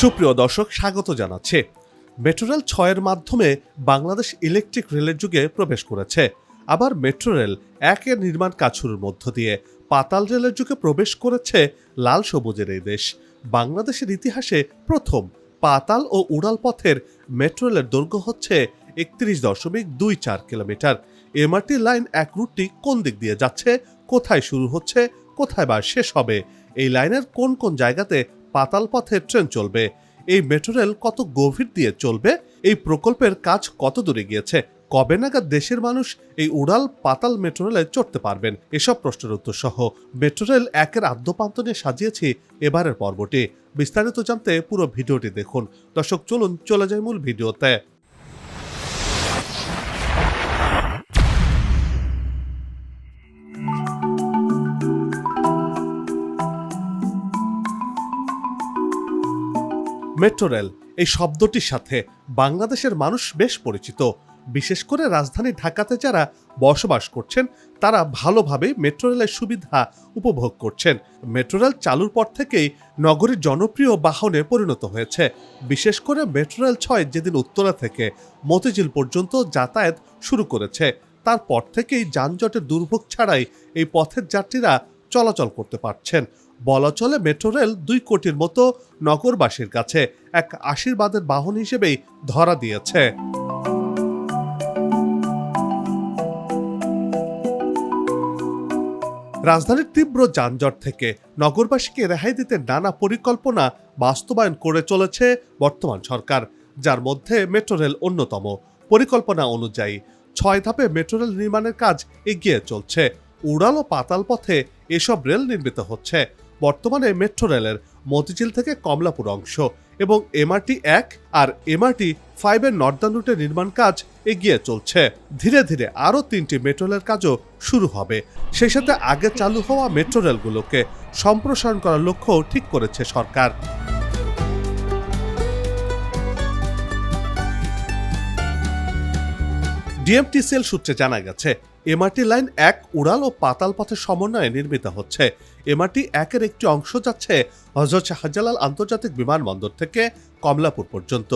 সুপ্রিয় দর্শক, স্বাগত জানাচ্ছে। মেট্রো রেল ছয়ের মাধ্যমে বাংলাদেশ ইলেকট্রিক রেলের যুগে প্রবেশ করেছে। আবার মেট্রো রেল একের নির্মাণ কাজ শুরুর মধ্য দিয়ে পাতাল রেলের যুগে প্রবেশ করেছে লাল সবুজের এই দেশ। বাংলাদেশের ইতিহাসে প্রথম পাতাল ও উড়াল পথের মেট্রো রেলের দৈর্ঘ্য হচ্ছে একত্রিশ দশমিক দুই চার কিলোমিটার। এমআরটি লাইন এক রুটটি কোন দিক দিয়ে যাচ্ছে, কোথায় শুরু হচ্ছে, কোথায় বা শেষ হবে, এই লাইনের কোন কোন জায়গাতে পাতাল পথে ট্রেন চলবে। এই মেট্রো রেল কত গভীর দিয়ে চলবে? এই প্রকল্পের কাজ কত দূরে গিয়েছে? কবে নাগাদ দেশের মানুষ এই উড়াল পাতাল মেট্রো রেলে চড়তে পারবেন? এসব প্রশ্নের উত্তর সহ মেট্রো রেল একের আদ্যপান্ত নিয়ে সাজিয়েছি এবারের পর্বটি। বিস্তারিত জানতে পুরো ভিডিওটি দেখুন। দর্শক, চলুন, চলে যায় মূল ভিডিওতে। মেট্রো রেল এই শব্দটির সাথে বাংলাদেশের মানুষ বেশ পরিচিত। বিশেষ করে রাজধানী ঢাকাতে যারা বসবাস করছেন, তারা ভালোভাবে মেট্রো রেলের সুবিধা উপভোগ করছেন। মেট্রো রেল চালুর পর থেকেই নগরীর জনপ্রিয় বাহনে পরিণত হয়েছে। বিশেষ করে মেট্রো রেল ছয় যেদিন উত্তরা থেকে মতিঝিল পর্যন্ত যাতায়াত শুরু করেছে, তারপর থেকেই যানজটের দুর্ভোগ ছাড়াই এই পথের যাত্রীরা চলাচল করতে পারছেন। বলা চলে মেট্রো রেল দুই কোটির মতো নগরবাসীর কাছে এক আশীর্বাদের বাহন হিসেবেই ধরা দিয়েছে। রাজধানীর তীব্র যানজট থেকে নগরবাসীকে রেহাই দিতে নানা পরিকল্পনা বাস্তবায়ন করে চলেছে বর্তমান সরকার, যার মধ্যে মেট্রো রেল অন্যতম। পরিকল্পনা অনুযায়ী ছয় ধাপে মেট্রো রেল নির্মাণের কাজ এগিয়ে চলছে। উড়াল ও পাতাল পথে এসব রেল নির্মিত হচ্ছে। বর্তমানে মেট্রো রেলের মতিঝিল থেকে কমলাপুর অংশ এবং এমআরটি এক আর এমআরটি ফাইভের নর্দার্ন রুটের নির্মাণ কাজ এগিয়ে চলছে। ধীরে ধীরে আরও তিনটি মেট্রো রেল কাজও শুরু হবে। সেই সাথে আগে চালু হওয়া মেট্রো রেলগুলোকে সম্প্রসারণ করার লক্ষ্যও ঠিক করেছে সরকার। ডিএমটিসিএল সূত্রে জানা গেছে, এমআরটি লাইন এক উড়াল ও পাতাল পথের সমন্বয়ে নির্মিত হচ্ছে। এমআরটি একের একটি অংশ যাচ্ছে হজরত শাহজালাল আন্তর্জাতিক বিমানবন্দর থেকে কমলাপুর পর্যন্ত।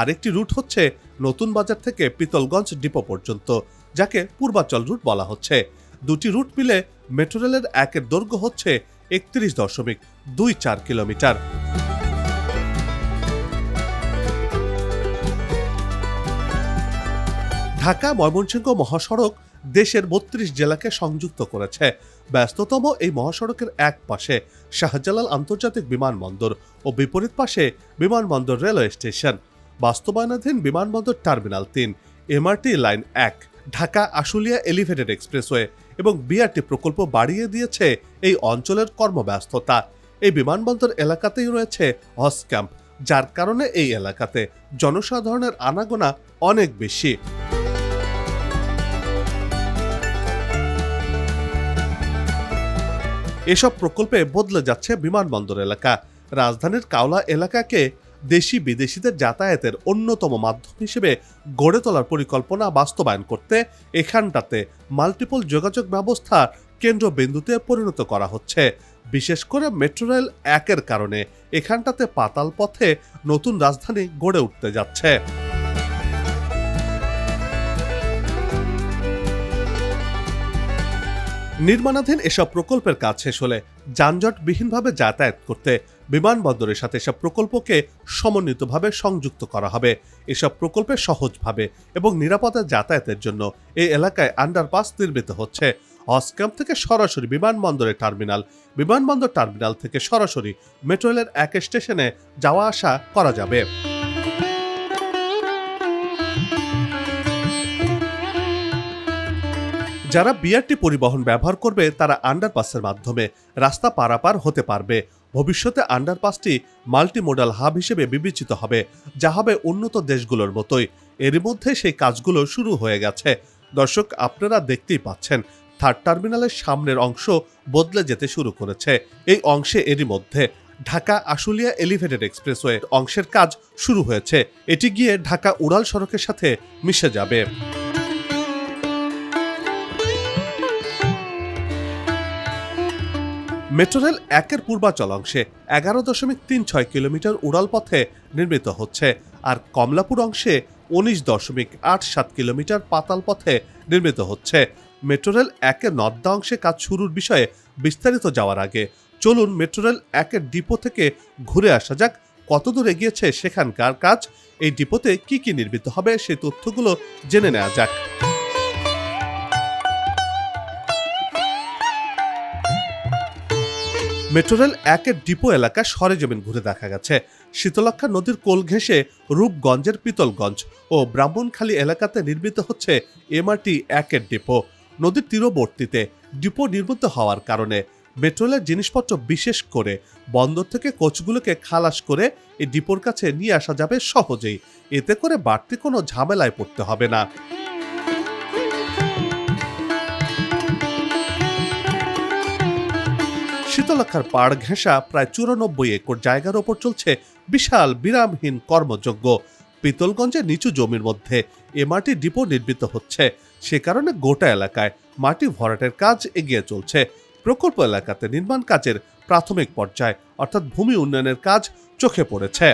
আরেকটি রুট হচ্ছে নতুন বাজার থেকে পিতলগঞ্জ ডিপো পর্যন্ত, যাকে পূর্বাচল রুট বলা হচ্ছে। দুটি রুট মিলে মেট্রো রেলের একের দৈর্ঘ্য হচ্ছে একত্রিশ দশমিক দুই চার কিলোমিটার। ঢাকা ময়মনসিংহ মহাসড়ক দেশের বত্রিশ জেলাকে সংযুক্ত করেছে। ব্যস্ততম এই মহাসড়কের এক পাশে শাহজালাল আন্তর্জাতিক বিমানবন্দর ও বিপরীত পাশে বিমানবন্দর রেলওয়ে স্টেশন। বাস্তবায়নাধীন বিমানবন্দর টার্মিনাল তিন, এমআরটি লাইন এক, ঢাকা আশুলিয়া এলিভেটেড এক্সপ্রেসওয়ে এবং বিআরটি প্রকল্প বাড়িয়ে দিয়েছে এই অঞ্চলের কর্মব্যস্ততা। এই বিমানবন্দর এলাকাতেই রয়েছে হজ ক্যাম্প, যার কারণে এই এলাকাতে জনসাধারণের আনাগোনা অনেক বেশি। এসব প্রকল্পে বদলে যাচ্ছে বিমানবন্দর এলাকা। রাজধানীর কাওলা এলাকাকে দেশি বিদেশিদের যাতায়াতের অন্যতম মাধ্যম হিসেবে গড়ে তোলার পরিকল্পনা বাস্তবায়ন করতে এখানটাতে মাল্টিপল যোগাযোগ ব্যবস্থা কেন্দ্রবিন্দুতে পরিণত করা হচ্ছে। বিশেষ করে মেট্রো রেল একের কারণে এখানটাতে পাতাল পথে নতুন রাজধানী গড়ে উঠতে যাচ্ছে। নির্মাণাধীন এসব প্রকল্পের কাজ শেষ হলে যানজটবিহীনভাবে যাতায়াত করতে বিমানবন্দরের সাথে এসব প্রকল্পকে সমন্বিতভাবে সংযুক্ত করা হবে। এসব প্রকল্পে সহজভাবে এবং নিরাপদে যাতায়াতের জন্য এই এলাকায় আন্ডারপাস নির্মিত হচ্ছে। অসক্যাম্প থেকে সরাসরি বিমানবন্দরের টার্মিনাল, বিমানবন্দর টার্মিনাল থেকে সরাসরি মেট্রো রেলের এক স্টেশনে যাওয়া আসা করা যাবে। যারা বিআরটি পরিবহন ব্যবহার করবে, তারা আন্ডারপাসের মাধ্যমে রাস্তা পারাপার হতে পারবে। ভবিষ্যতে আন্ডারপাসটি মাল্টিমোডাল হাব হিসেবে বিবেচিত হবে, যা হবে উন্নত দেশগুলোর মতোই। এর মধ্যে সেই কাজগুলো শুরু হয়ে গেছে। দর্শক, আপনারা দেখতেই পাচ্ছেন থার্ড টার্মিনালের সামনের অংশ বদলে যেতে শুরু করেছে। এই অংশে এরই মধ্যে ঢাকা আশুলিয়া এলিভেটেড এক্সপ্রেসওয়ে অংশের কাজ শুরু হয়েছে। এটি গিয়ে ঢাকা উড়াল সড়কের সাথে মিশে যাবে। মেট্রো রেল একের পূর্বাচল অংশে এগারো দশমিক তিন ছয় কিলোমিটার উড়াল পথে নির্মিত হচ্ছে, আর কমলাপুর অংশে উনিশ দশমিক আট সাত কিলোমিটার পাতাল পথে নির্মিত হচ্ছে। মেট্রো রেল একের নদ্দা অংশে কাজ শুরুর বিষয়ে বিস্তারিত যাওয়ার আগে চলুন মেট্রো রেল একের ডিপো থেকে ঘুরে আসা যাক, কতদূর এগিয়েছে সেখানকার কাজ, এই ডিপোতে কি কি নির্মিত হবে সেই তথ্যগুলো জেনে নেওয়া যাক। মেট্রো রেল একের ডিপো এলাকা সরেজমিন ঘুরে দেখা গেছে। শীতলক্ষা নদীর কোল ঘেঁষে রূপগঞ্জের পিতলগঞ্জ ও ব্রাহ্মণখালী এলাকাতে নির্মিত হচ্ছে এমআরটি একের ডিপো। নদীর তীরবর্তীতে ডিপো নির্মিত হওয়ার কারণে মেট্রো রেলের জিনিসপত্র বিশেষ করে বন্দর থেকে কোচগুলোকে খালাস করে এই ডিপোর কাছে নিয়ে আসা যাবে সহজেই। এতে করে বাড়তি কোনো ঝামেলায় পড়তে হবে না। শীতলক্ষার পাড় ঘেঁষা প্রায় চুরানব্বই একর জায়গার ওপর চলছে বিশাল বিরামহীন কর্মযজ্ঞ। পিতলগঞ্জে নিচু জমির মধ্যে এ মাটি ডিপো নির্মিত হচ্ছে। সে কারণে গোটা এলাকায় মাটি ভরাটের কাজ এগিয়ে চলছে। প্রকল্প এলাকাতে নির্মাণ কাজের প্রাথমিক পর্যায়, অর্থাৎ ভূমি উন্নয়নের কাজ চোখে পড়েছে।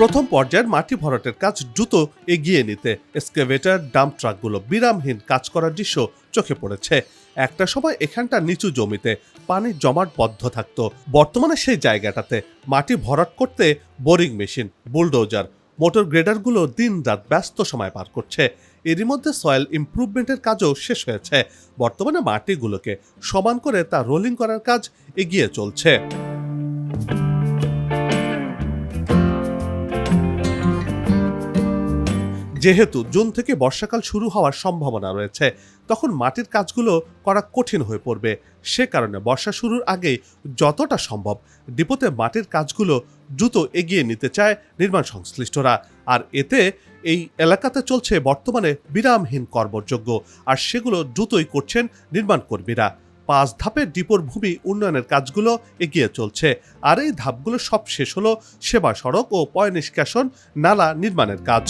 প্রথম পর্যায়ের মাটি ভরাটের কাজ দ্রুত এগিয়ে নিতে এক্সকেভেটর ডাম্প ট্রাকগুলো বিরামহীন কাজ করার দৃশ্য চোখে পড়েছে। একটা সময় এখানটা নিচু জমিতে পানি জমাট বদ্ধ থাকতো। বর্তমানে সেই জায়গাটাতে মাটি ভরাট করতে বোরিং মেশিন, বুলডোজার, মোটর গ্রেডারগুলো দিন রাত ব্যস্ত সময় পার করছে। এরই মধ্যে সয়েল ইমপ্রুভমেন্টের কাজও শেষ হয়েছে। বর্তমানে মাটিগুলোকে সমান করে তা রোলিং করার কাজ এগিয়ে চলছে। যেহেতু জুন থেকে বর্ষাকাল শুরু হওয়ার সম্ভাবনা রয়েছে, তখন মাটির কাজগুলো করা কঠিন হয়ে পড়বে। সে কারণে বর্ষা শুরুর আগে যতটা সম্ভব ডিপোতে মাটির কাজগুলো দ্রুত এগিয়ে নিতে চায় নির্মাণ সংশ্লিষ্টরা। আর এতে এই এলাকাতে চলছে বর্তমানে বিরামহীন কর্মযোগ্য আর সেগুলো দ্রুতই করছেন নির্মাণ কর্মীরা। পাঁচ ধাপের ডিপোর ভূমি উন্নয়নের কাজগুলো এগিয়ে চলছে, আর এই ধাপগুলো সব শেষ হলো সেবা সড়ক ও পয় নিষ্কাশন, নালা নির্মাণের কাজ।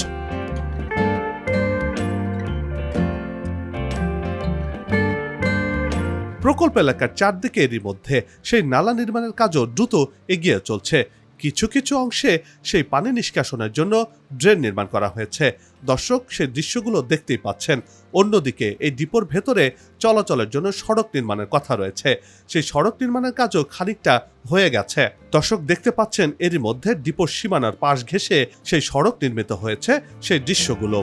প্রকল্প এলাকার চারদিকে এরই মধ্যে সেই নালা নির্মাণের কাজও দ্রুত এগিয়ে চলছে। কিছু কিছু অংশে সেই পানি নিষ্কাশনের জন্য ড্রেন নির্মাণ করা হয়েছে। দর্শক, সেই দৃশ্যগুলো দেখতেই পাচ্ছেন। অন্যদিকে এই ডিপোর ভেতরে চলাচলের জন্য সড়ক নির্মাণের কথা রয়েছে। সেই সড়ক নির্মাণের কাজও খানিকটা হয়ে গেছে। দর্শক, দেখতে পাচ্ছেন এরই মধ্যে ডিপোর সীমানার পাশ ঘেঁষে সেই সড়ক নির্মিত হয়েছে সেই দৃশ্যগুলো।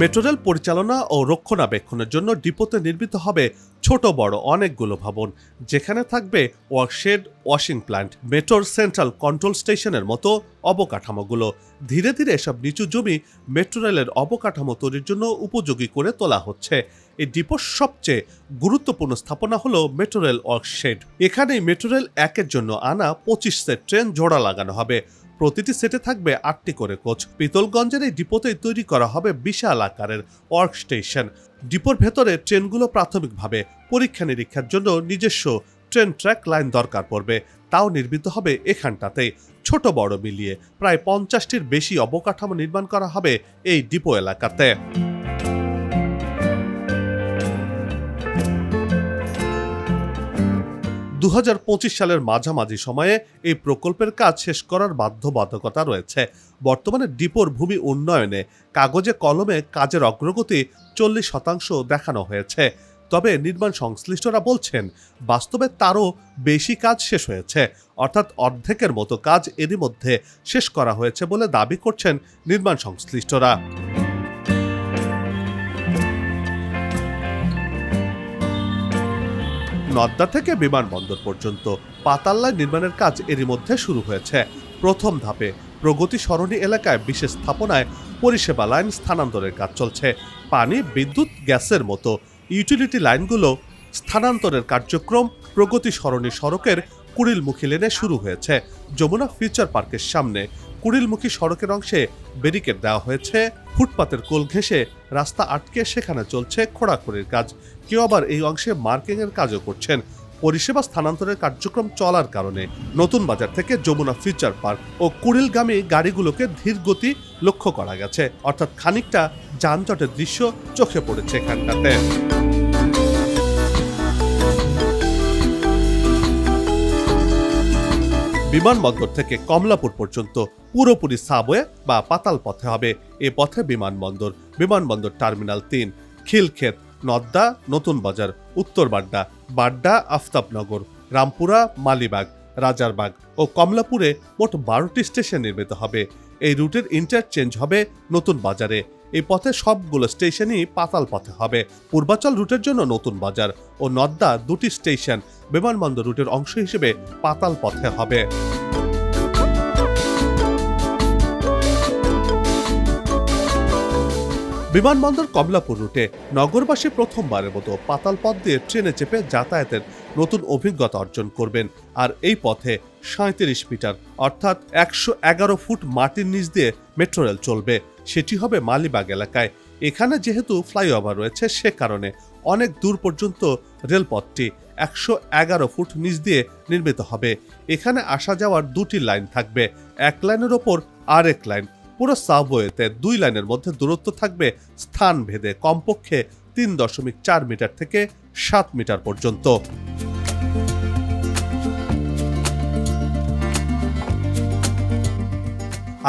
মেট্রো রেল পরিচালনা ও রক্ষণাবেক্ষণের জন্য ডিপোতে নির্মিত হবে ছোট, বড় অনেকগুলো ভবন। যেখানে থাকবে ওয়ার্কশেড, ওয়াশিং প্ল্যান্ট, মেট্রোর সেন্ট্রাল কন্ট্রোল স্টেশনের মতো অবকাঠামোগুলো। ধীরে ধীরে এসব নিচু জমি মেট্রো রেলের অবকাঠামো তৈরির জন্য উপযোগী করে তোলা হচ্ছে। এই ডিপোর সবচেয়ে গুরুত্বপূর্ণ স্থাপনা হলো মেট্রো রেল ওয়ার্কশেড। এখানেই মেট্রো রেল একের জন্য আনা পঁচিশ সেট ট্রেন জোড়া লাগানো হবে। প্রতিটি সেটে থাকবে আটটি করে কোচ। পিতলগঞ্জের এই ডিপোতে তৈরি করা হবে বিশাল আকারের ওয়ার্ক স্টেশন। ডিপোর ভেতরে ট্রেনগুলো প্রাথমিকভাবে পরীক্ষা নিরীক্ষার জন্য নিজস্ব ট্রেন ট্র্যাক লাইন দরকার পড়বে। তাও নির্মিত হবে এখানটাতেই। ছোট বড় মিলিয়ে প্রায় পঞ্চাশটির বেশি অবকাঠামো নির্মাণ করা হবে এই ডিপো এলাকাতে। দু হাজার পঁচিশ সালের মাঝামাঝি সময়ে এই প্রকল্পের কাজ শেষ করার বাধ্যবাধকতা রয়েছে। বর্তমানে ডিপোর ভূমি উন্নয়নে কাগজে কলমে কাজের অগ্রগতি চল্লিশ শতাংশ দেখানো হয়েছে। তবে নির্মাণ সংশ্লিষ্টরা বলছেন, বাস্তবে তারও বেশি কাজ শেষ হয়েছে। অর্থাৎ অর্ধেকের মতো কাজ এরই মধ্যে শেষ করা হয়েছে বলে দাবি করছেন নির্মাণ সংশ্লিষ্টরা। নদ্দা থেকে বিমানবন্দর পর্যন্ত পাতাল্লায় নির্মাণের কাজ এরই মধ্যে শুরু হয়েছে। প্রথম ধাপে প্রগতি সরণি এলাকায় বিশেষ স্থাপনায় পরিষেবা লাইন স্থানান্তরের কাজ চলছে। পানি, বিদ্যুৎ, গ্যাসের মতো ইউটিলিটি লাইনগুলো স্থানান্তরের কার্যক্রম প্রগতি সরণি সড়কের কুড়িলমুখী লেনে শুরু হয়েছে। যমুনা ফিউচার পার্কের সামনে কুড়িলমুখী সড়কের অংশে ব্যারিকেড দেওয়া হয়েছে। ফুটপাতের কোল ঘেঁষে রাস্তা আটকে সেখানে চলছে খোঁড়াখড়ির কাজ। কেউ আবার এই অংশে মার্কিং এর কাজও করছেন। পরিষেবা স্থানান্তরের কার্যক্রম চলার কারণে নতুন বাজার থেকে যমুনা ফিউচার পার্ক ও কুড়িলগামী গাড়িগুলোকে ধীর গতি লক্ষ্য করা গেছে। অর্থাৎ খানিকটা যানজটের দৃশ্য চোখে পড়েছে এখানটাতে। বিমানবন্দর থেকে কমলাপুর পর্যন্ত পুরোপুরি সাবওয়ে বা পাতাল পথে হবে। এ পথে বিমানবন্দর বিমানবন্দর টার্মিনাল তিন, খিলক্ষেত, নদ্দা, নতুন বাজার, উত্তর বাড্ডা বাড্ডা, আফতাবনগর, রামপুরা, মালিবাগ, রাজারবাগ ও কমলাপুরে মোট বারোটি স্টেশন নির্মিত হবে। এই রুটের ইন্টারচেঞ্জ হবে নতুন বাজারে। এই পথে সবগুলো স্টেশনই পাতাল পথে হবে। পূর্বাচল রুটের জন্য নতুন বাজার ও নদ্দা দুটি স্টেশন বিমানবন্দর রুটের অংশ হিসেবে পাতাল পথে হবে। বিমানবন্দর কমলাপুর রুটে নগরবাসী প্রথমবারের মতো পাতাল পথ দিয়ে ট্রেনে চেপে যাতায়াতের নতুন অভিজ্ঞতা অর্জন করবেন। আর এই পথে সাঁত্রিশ মিটার, অর্থাৎ একশো এগারো ফুট মাটির নিচ দিয়ে মেট্রো রেল চলবে। সেটি হবে মালিবাগ এলাকায়। এখানে যেহেতু ফ্লাইওভার রয়েছে, সে কারণে অনেক দূর পর্যন্ত রেলপথটি একশো এগারো ফুট নিচ দিয়ে নির্মিত হবে। এখানে আসা যাওয়ার দুটি লাইন থাকবে। এক লাইনের ওপর আরেক লাইন পুরো সাবওয়েতে দুই লাইনের মধ্যে দূরত্ব থাকবে স্থান ভেদে, কমপক্ষে তিন দশমিক চার মিটার থেকে সাত মিটার পর্যন্ত।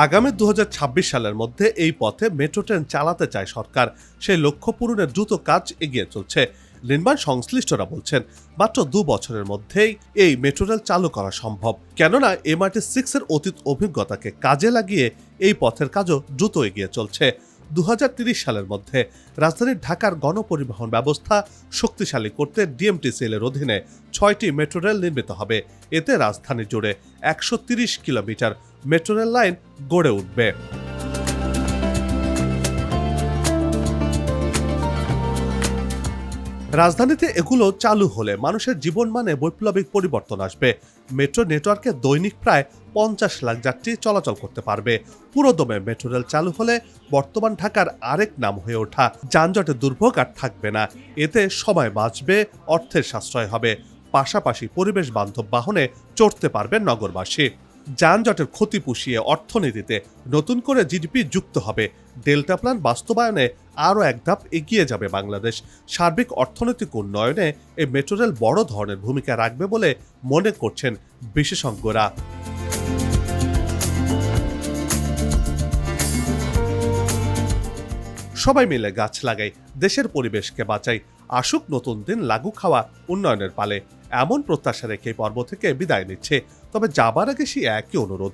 আগামী দু হাজার ছাব্বিশ সালের মধ্যে এই পথে মেট্রো ট্রেন চালাতে চায় সরকার। সেই লক্ষ্য পূরণের দ্রুত কাজ এগিয়ে চলছে। নির্মাণ সংশ্লিষ্টরা বলছেন, মাত্র দু বছরের মধ্যেই এই মেট্রো রেল চালু করা সম্ভব। কেননা, এমআরটি সিক্স এর অতীত অভিজ্ঞতাকে কাজে লাগিয়ে এই পথের কাজও দ্রুত এগিয়ে চলছে। দু সালের মধ্যে রাজধানী ঢাকার গণপরিবহন ব্যবস্থা শক্তিশালী করতে ডিএমটিসিএল অধীনে ছয়টি মেট্রো রেল নির্মিত হবে। এতে রাজধানী জুড়ে একশো কিলোমিটার মেট্রো রেল লাইন গড়ে উঠবে। রাজধানীতে এগুলো চালু হলে মানুষের জীবন মানে বৈপ্লবিক পরিবর্তন আসবে। মেট্রো নেটওয়ার্কে দৈনিক প্রায় পঞ্চাশ লাখ যাত্রী চলাচল করতে পারবে। পুরোদমে মেট্রো রেল চালু হলে বর্তমান ঢাকার আরেক নাম হয়ে ওঠা যানজটের দুর্ভোগ আর থাকবে না। এতে সময় বাঁচবে, অর্থের সাশ্রয় হবে। পাশাপাশি পরিবেশ বান্ধব বাহনে চড়তে পারবে নগরবাসী। যানজটের ক্ষতি পুষিয়ে অর্থনীতিতে নতুন করে জিডিপি যুক্ত হবে। ডেল্টা প্ল্যান বাস্তবায়নে আরও এক ধাপ এগিয়ে যাবে বাংলাদেশ। সার্বিক অর্থনৈতিক উন্নয়নে এই মেট্রো রেল বড় ধরনের ভূমিকা রাখবে বলে মনে করছেন বিশেষজ্ঞরা। সবাই মিলে গাছ লাগাই, দেশের পরিবেশকে বাঁচাই, আসুক নতুন দিন লাগু খাওয়া উন্নয়নের পালে। এমন প্রত্যাশা রেখে পর্ব থেকে বিদায় নিচ্ছে। তবে যাবার আগে সেই একই অনুরোধ